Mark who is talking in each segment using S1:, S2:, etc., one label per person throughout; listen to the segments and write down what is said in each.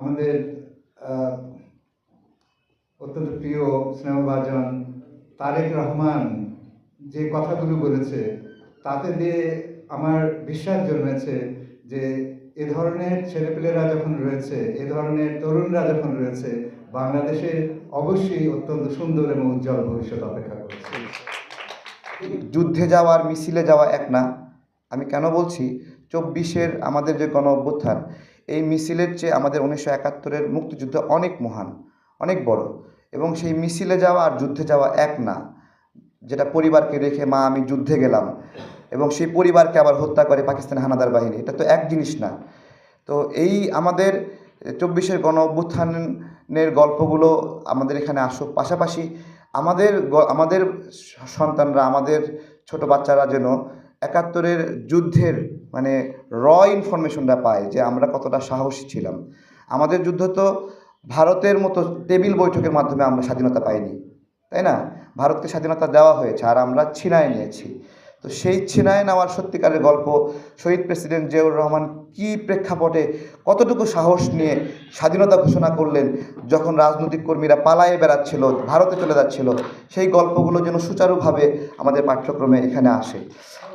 S1: আমাদের অত্যন্ত প্রিয় স্নেহভাজন তারেক রহমান যে কথাগুলো বলেছে, তাতে দিয়ে আমার বিশ্বাস জন্মেছে যে এ ধরনের ছেলেপেলেরা যখন রয়েছে, এ ধরনের তরুণরা যখন রয়েছে, বাংলাদেশে অবশ্যই অত্যন্ত সুন্দর এবং উজ্জ্বল ভবিষ্যৎ অপেক্ষা করছে।
S2: যুদ্ধে যাওয়া আর মিছিলে যাওয়া এক না। আমি কেন বলছি, চব্বিশের আমাদের যে গণ অভ্যুত্থান এই মিছিলের চেয়ে আমাদের উনিশশো একাত্তরের মুক্তিযুদ্ধ অনেক মহান, অনেক বড়। এবং সেই মিছিলে যাওয়া আর যুদ্ধে যাওয়া এক না, যেটা পরিবারকে রেখে মা, আমি যুদ্ধে গেলাম। এবং সেই পরিবারকে আবার হত্যা করে পাকিস্তান হানাদার বাহিনী। এটা তো এক জিনিস না। তো এই আমাদের চব্বিশের গণ অভ্যুত্থানের গল্পগুলো আমাদের এখানে আসুক। পাশাপাশি আমাদের আমাদের সন্তানরা, আমাদের ছোট বাচ্চারা যেন একাত্তরের যুদ্ধের মানে র ইনফরমেশনটা পায় যে আমরা কতটা সাহসী ছিলাম। আমাদের যুদ্ধ তো ভারতের মতো টেবিল বৈঠকের মাধ্যমে আমরা স্বাধীনতা পাইনি, তাই না? ভারতকে স্বাধীনতা দেওয়া হয়েছে আর আমরা ছিনায় নিয়েছি। তো সেই ছিনায় নেওয়ার সত্যিকারের গল্প শহীদ প্রেসিডেন্ট জিয়াউর রহমান কী প্রেক্ষাপটে কতটুকু সাহস নিয়ে স্বাধীনতা ঘোষণা করলেন যখন রাজনৈতিক কর্মীরা পালায়ে বেড়াচ্ছিল, ভারতে চলে যাচ্ছিল, সেই গল্পগুলো যেন সুচারুভাবে আমাদের পাঠ্যক্রমে এখানে আসে।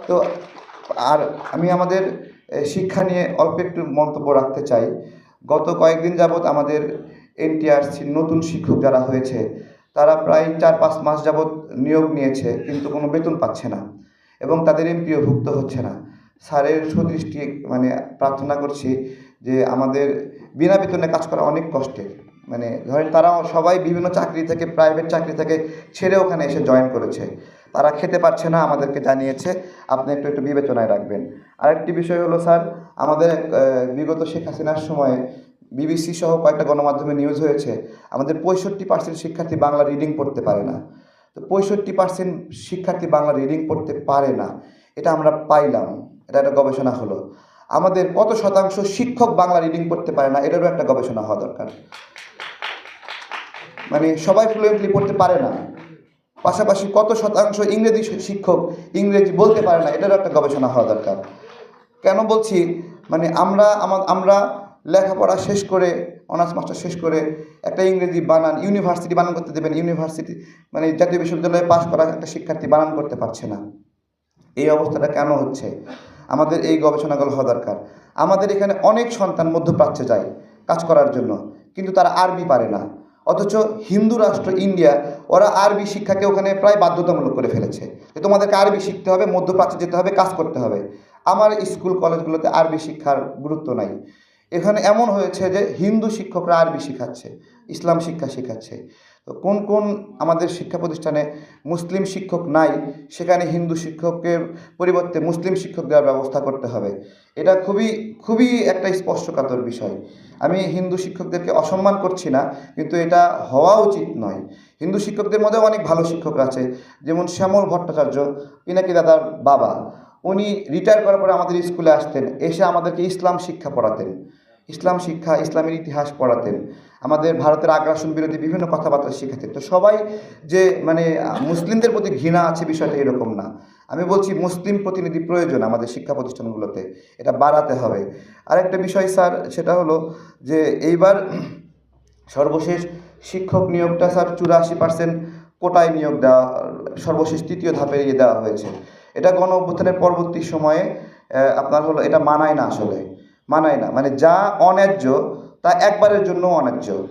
S2: তো আর আমি আমাদের শিক্ষা নিয়ে অল্প একটু মন্তব্য রাখতে চাই। গত কয়েকদিন যাবৎ আমাদের এনটিআরসির নতুন শিক্ষক যারা হয়েছে, তারা প্রায় চার পাঁচ মাস যাবৎ নিয়োগ নিয়েছে, কিন্তু কোনো বেতন পাচ্ছে না এবং তাদের এমপিও ভুক্ত হচ্ছে না। স্যারের সুদৃষ্টি মানে প্রার্থনা করছি যে আমাদের বিনা বেতনে কাজ করা অনেক কষ্টের। মানে ধরেন তারা সবাই বিভিন্ন চাকরি থেকে, প্রাইভেট চাকরি থেকে ছেড়ে ওখানে এসে জয়েন করেছে। তারা খেতে পারছে না, আমাদেরকে জানিয়েছে। আপনি একটু একটু বিবেচনায় রাখবেন। আরেকটি বিষয় হলো, স্যার, আমাদের বিগত শেখ হাসিনার সময়ে বিবিসি সহ কয়েকটা গণমাধ্যমে নিউজ হয়েছে, আমাদের পঁয়ষট্টি পার্সেন্ট শিক্ষার্থী বাংলা রিডিং পড়তে পারে না। তো পঁয়ষট্টি পার্সেন্ট শিক্ষার্থী বাংলা রিডিং পড়তে পারে না, এটা আমরা পাইলাম, এটা একটা গবেষণা হলো। আমাদের কত শতাংশ শিক্ষক বাংলা রিডিং পড়তে পারে না, এটারও একটা গবেষণা হওয়া দরকার। মানে সবাই ফ্লুয়েন্টলি পড়তে পারে না। পাশাপাশি কত শতাংশ ইংরেজি শিক্ষক ইংরেজি বলতে পারে না, এটারও একটা গবেষণা হওয়া দরকার। কেন বলছি? মানে আমরা, আমা- আমরা লেখাপড়া শেষ করে, অনার্স মাস্টার শেষ করে একটা ইংরেজি বানান, ইউনিভার্সিটি বানান করতে দেবেন, ইউনিভার্সিটি মানে জাতীয় বিশ্ববিদ্যালয়ে পাশ করা একটা শিক্ষার্থী বানান করতে পারছে না। এই অবস্থাটা কেন হচ্ছে? আমাদের এই গবেষণাগুলো হওয়া দরকার। আমাদের এখানে অনেক সন্তান মধ্যপ্রাচ্যে যায় কাজ করার জন্য, কিন্তু তারা আরবি পারে না। অথচ হিন্দু রাষ্ট্র ইন্ডিয়া, ওরা আরবি শিক্ষাকে ওখানে প্রায় বাধ্যতামূলক করে ফেলেছে। যে তোমাদেরকে আরবি শিখতে হবে, মধ্যপ্রাচ্যে যেতে হবে, কাজ করতে হবে। আমার স্কুল, কলেজগুলোতে আরবি শিক্ষার গুরুত্ব নাই। এখানে এমন হয়েছে যে হিন্দু শিক্ষকরা আরবি শিখাচ্ছে, ইসলাম শিক্ষা শেখাচ্ছে। তো কোন কোন আমাদের শিক্ষা প্রতিষ্ঠানে মুসলিম শিক্ষক নাই, সেখানে হিন্দু শিক্ষকের পরিবর্তে মুসলিম শিক্ষক দেওয়ার ব্যবস্থা করতে হবে? এটা খুবই খুবই একটা স্পর্শকাতর বিষয়। আমি হিন্দু শিক্ষকদেরকে অসম্মান করছি না, কিন্তু এটা হওয়া উচিত নয়। হিন্দু শিক্ষকদের মধ্যেও অনেক ভালো শিক্ষক আছে, যেমন শ্যামল ভট্টাচার্য পিনাকি দাদার বাবা। উনি রিটায়ার করার পরে আমাদের স্কুলে আসতেন, এসে আমাদেরকে ইসলাম শিক্ষা পড়াতেন। ইসলাম শিক্ষা, ইসলামের ইতিহাস পড়াতেন। আমাদের ভারতের আগ্রাসন বিরোধী বিভিন্ন কথাবার্তা শেখাতেন। তো সবাই যে মানে মুসলিমদের প্রতি ঘৃণা আছে, বিষয়টা এরকম না। আমি বলছি মুসলিম প্রতিনিধি প্রয়োজন আমাদের শিক্ষা প্রতিষ্ঠানগুলোতে। এটা বাড়াতে হবে। আরেকটা বিষয় স্যার, সেটা হলো যে, এইবার সর্বশেষ শিক্ষক নিয়োগটা স্যার চুরাশি পার্সেন্ট কোটায় নিয়োগ দেওয়া, সর্বশেষ তৃতীয় ধাপে দেওয়া হয়েছে। এটা গণ অভ্যুত্থানের পরবর্তী সময়ে আপনার হলো, এটা মানায় না আসলে। মানায় না। মানে যা অন্যায্য, তা একবারের জন্য অন্যায্য।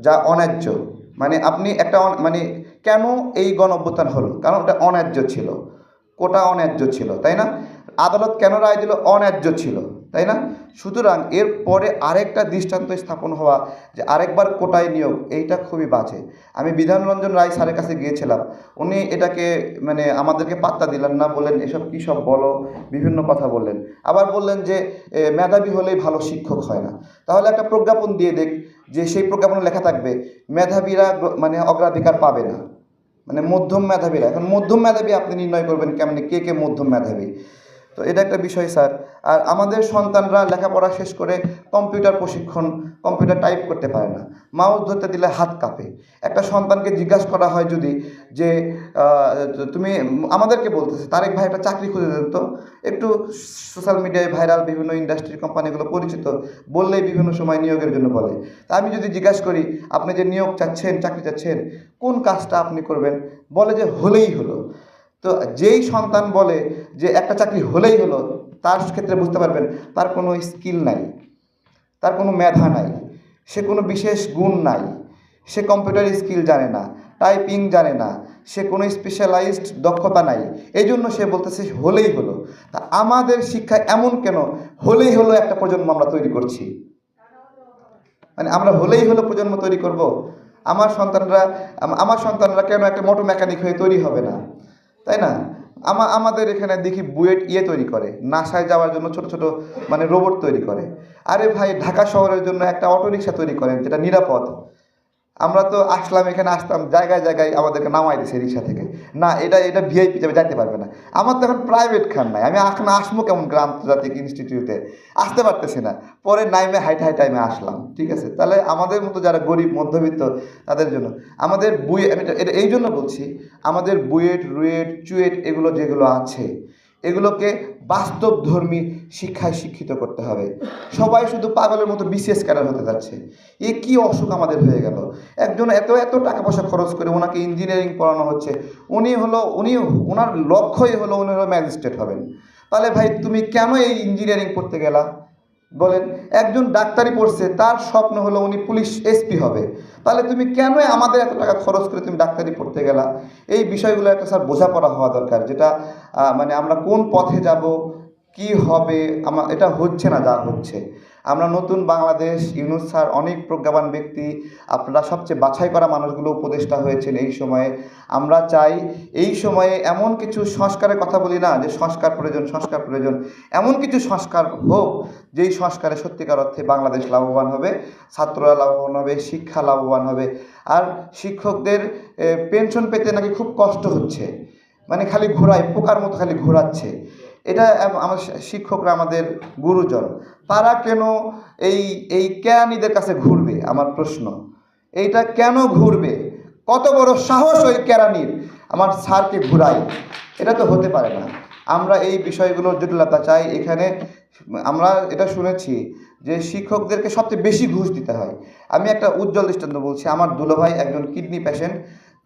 S2: যা অন্যায্য। মানে আপনি একটা মানে কেন এই গণ অভ্যুত্থান হলো? কারণ ওটা অন্যায্য ছিল। কোটা অন্যায্য ছিল, তাই না? আদালত কেন রায় দিল? অন্যায্য ছিল। তাই না? সুতরাং এর পরে আরেকটা দৃষ্টান্ত স্থাপন হওয়া যে আরেকবার কোটায় নিয়োগ, এইটা খুবই বাজে। আমি বিধানরঞ্জন রায় স্যারের কাছে গিয়েছিলাম। উনি এটাকে মানে আমাদেরকে পাত্তা দিলেন না, বললেন, এসব কী সব বলো? বিভিন্ন কথা বললেন। আবার বললেন যে মেধাবী হলেই ভালো শিক্ষক হয় না। তাহলে একটা প্রজ্ঞাপন দিয়ে দেখ যে, সেই প্রজ্ঞাপনে লেখা থাকবে, মেধাবীরা মানে অগ্রাধিকার পাবে না। মানে মধ্যম মেধাবীরা। এখন মধ্যম মেধাবী আপনি নির্ণয় করবেন কেমনি? কে কে মধ্যম মেধাবী? তো এটা একটা বিষয়, স্যার। আর আমাদের সন্তানরা লেখাপড়া শেষ করে কম্পিউটার প্রশিক্ষণ, কম্পিউটার টাইপ করতে পারে না। মাউস ধরতে দিলে হাত কাঁপে। একটা সন্তানকে জিজ্ঞাসা করা হয় যদি যে তুমি, আমাদেরকে বলতেছে, তারেক ভাই একটা চাকরি খুঁজে দেন তো। একটু সোশ্যাল মিডিয়ায় ভাইরাল বিভিন্ন ইন্ডাস্ট্রি কোম্পানিগুলো পরিচিত, বললেই বিভিন্ন সময় নিয়োগের জন্য বলে। তা আমি যদি জিজ্ঞাসা করি, আপনি যে নিয়োগ চাচ্ছেন, চাকরি চাচ্ছেন, কোন কাজটা আপনি করবেন? বলে যে হলেই হলো। তো যেই সন্তান বলে যে একটা চাকরি হলেই হলো, তার ক্ষেত্রে বুঝতে পারবেন তার কোনো স্কিল নাই, তার কোনো মেধা নাই, সে কোনো বিশেষ গুণ নাই, সে কম্পিউটার স্কিল জানে না টাইপিং জানে না, সে কোনো স্পেশালাইজড দক্ষতা নাই, এই জন্য সে বলতেছে হলেই হলো। তা আমাদের শিক্ষা এমন কেন? হলেই হলো একটা প্রজন্ম আমরা তৈরি করছি। মানে আমরা হলেই হলো প্রজন্ম তৈরি করব? আমার সন্তানরা আমার সন্তানরা কেন একটা মোটর মেকানিক হয়ে তৈরি হবে না? তাই না? আমা, আমাদের এখানে দেখি বুয়েট ইয়ে তৈরি করে, নাসায় যাওয়ার জন্য ছোট ছোট মানে রোবট তৈরি করে। আরে ভাই, ঢাকা শহরের জন্য একটা অটোরিক্সা তৈরি করেন, যেটা নিরাপদ। আমরা তো আসলাম, এখানে আসতাম, জায়গায় জায়গায় আমাদেরকে নামাই দিছে রিক্সা থেকে। না, এটা এটা ভিআইপি যাবে, যাইতে পারবে না। আমার তো এখন প্রাইভেট খান নাই, আমি এখন আসব কেমন গ্রাম আন্তর্জাতিক ইনস্টিটিউটে আসতে পারতেছি না। পরে নাইমে, হাইট হাই টাইমে আসলাম, ঠিক আছে? তাহলে আমাদের মতো যারা গরিব, মধ্যবিত্ত, তাদের জন্য। আমাদের বুয়ে, আমি এটা এই জন্য বলছি, আমাদের বুয়েট, রুয়েট, চুয়েট, এগুলো যেগুলো আছে এগুলোকে বাস্তবধর্মী শিক্ষায় শিক্ষিত করতে হবে। সবাই শুধু পাগলের মতো বিশেষ ক্যাডার হতে যাচ্ছে। এ কি অসুখ আমাদের হয়ে গেল? একজন এত এত টাকা পয়সা খরচ করে ওনাকে ইঞ্জিনিয়ারিং পড়ানো হচ্ছে। উনি হলো, উনি ওনার লক্ষ্যই হলো উনি হলো ম্যাজিস্ট্রেট হবেন। তাহলে ভাই তুমি কেন এই ইঞ্জিনিয়ারিং পড়তে গেলা? বলেন, একজন ডাক্তারি পড়ছে, তার স্বপ্ন হলো উনি পুলিশ এসপি হবে। তাহলে তুমি কেন আমাদের এত টাকা খরচ করে তুমি ডাক্তারি পড়তে গেলা? এই বিষয়গুলো একটা স্যার বোঝাপড়া হওয়া দরকার, যেটা মানে আমরা কোন পথে যাব, কি হবে আমার এটা হচ্ছে না, যা হচ্ছে। আমরা নতুন বাংলাদেশ, ইউনুস স্যার, অনেক প্রজ্ঞাবান ব্যক্তি। আপনারা সবচেয়ে বাছাই করা মানুষগুলো উপদেষ্টা হয়েছেন এই সময়ে। আমরা চাই এই সময়ে এমন কিছু সংস্কারের কথা বলি না, যে সংস্কার প্রয়োজন সংস্কার প্রয়োজন। এমন কিছু সংস্কার হোক, যেই সংস্কারে সত্যিকার অর্থে বাংলাদেশ লাভবান হবে, ছাত্ররা লাভবান হবে, শিক্ষা লাভবান হবে। আর শিক্ষকদের পেনশন পেতে নাকি খুব কষ্ট হচ্ছে। মানে খালি ঘোরায়, পোকার মতো খালি ঘোরাচ্ছে। এটা আমার শিক্ষকরা আমাদের গুরুজন। তারা কেন এই এই কেরানিদের কাছে ঘুরবে? আমার প্রশ্ন। এইটা কেন ঘুরবে? কত বড় সাহস ওই কেরানির আমার স্যারকে ঘুরাই। এটা তো হতে পারে না। আমরা এই বিষয়গুলোর জটিলতা চাই। এখানে আমরা এটা শুনেছি যে শিক্ষকদেরকে সবচেয়ে বেশি ঘুষ দিতে হয়। আমি একটা উজ্জ্বল দৃষ্টান্ত বলছি। আমার দুলোভাই একজন কিডনি পেশেন্ট।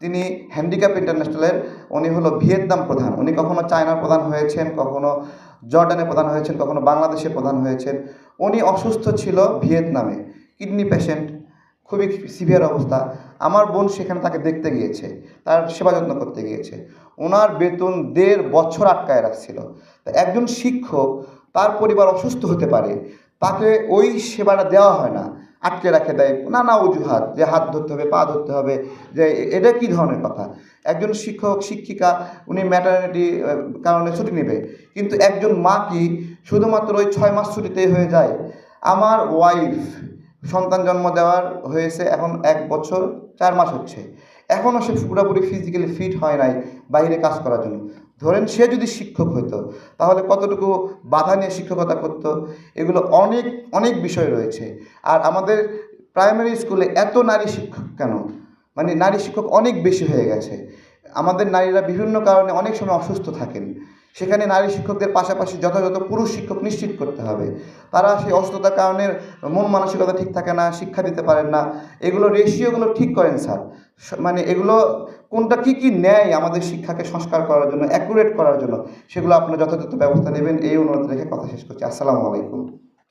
S2: তিনি হ্যান্ডিক্যাপ ইন্টারন্যাশনালের উনি হলো ভিয়েতনাম প্রধান। উনি কখনো চায়নার প্রধান হয়েছেন, কখনো জর্ডানে প্রধান হয়েছেন, কখনো বাংলাদেশে প্রধান হয়েছেন। উনি অসুস্থ ছিল ভিয়েতনামে, কিডনি পেশেন্ট খুবই সিভিয়ার অবস্থা। আমার বোন সেখানে তাকে দেখতে গিয়েছে, তার সেবা যত্ন করতে গিয়েছে। ওনার বেতন দেড় বছর আটকায় রাখছিল। একজন শিক্ষক, তার পরিবার অসুস্থ হতে পারে, তাকে ওই সেবাটা দেওয়া হয় না। আটকে রাখে দেয়, নানা অজুহাত, যে হাত ধরতে হবে, পা ধরতে হবে, যে এটা কী ধরনের কথা? একজন শিক্ষক, শিক্ষিকা, উনি ম্যাটারনিটি কারণে ছুটি নেবে, কিন্তু একজন মা কি শুধুমাত্র ওই ছয় মাস ছুটিতেই হয়ে যায়? আমার ওয়াইফ সন্তান জন্ম দেওয়ার হয়েছে এখন এক বছর, চার মাস হচ্ছে। এখনও সে পুরোপুরি ফিজিক্যালি ফিট হয় নাই বাইরে কাজ করার জন্য। ধরেন সে যদি শিক্ষক হতো তাহলে কতটুকু বাধা নিয়ে শিক্ষকতা করত? এগুলো অনেক অনেক বিষয় রয়েছে। আর আমাদের প্রাইমারি স্কুলে এত নারী শিক্ষক কেন? মানে নারী শিক্ষক অনেক বেশি হয়ে গেছে। আমাদের নারীরা বিভিন্ন কারণে অনেক সময় অসুস্থ থাকেন। সেখানে নারী শিক্ষকদের পাশাপাশি যথাযথ পুরুষ শিক্ষক নিশ্চিত করতে হবে। তারা সেই অসুস্থতার কারণে মন মানসিকতা ঠিক থাকে না, শিক্ষা দিতে পারেন না। এগুলো রেশিওগুলো ঠিক করেন স্যার। মানে এগুলো কোনটা কি কি নেয় আমাদের শিক্ষাকে সংস্কার করার জন্য অ্যাকুরেট করার জন্য, সেগুলো আপনারা যথাযথ ব্যবস্থা নেবেন। এই অনুরোধ রেখে কথা শেষ করছি। আসসালামু আলাইকুম।